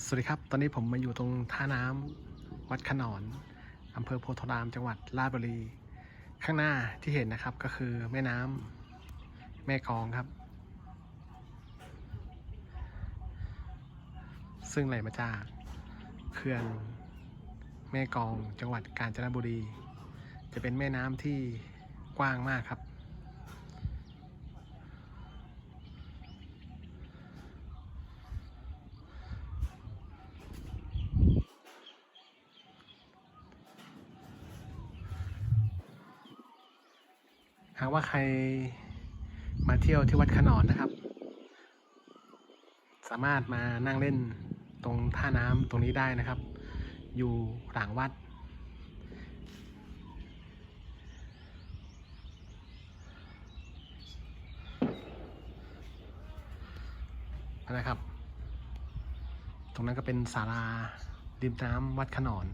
สวัสดีครับ ตอนนี้ผมมาอยู่ตรงท่าน้ำวัดขนอนอำเภอโพธาราม จังหวัดราชบุรี ข้างหน้าที่เห็นนะครับก็คือแม่น้ำแม่กองครับ ซึ่งไหลมาจากเขื่อนแม่กองจังหวัดกาญจนบุรี จะเป็นแม่น้ำที่กว้างมากครับ หากว่าใครมาเที่ยวที่วัดขนอนนะครับ สามารถมานั่งเล่นตรงท่าน้ำตรงนี้ได้นะครับ อยู่หลังวัด นะครับ ตรงนั้นก็เป็นศาลาริมน้ำวัดขนอน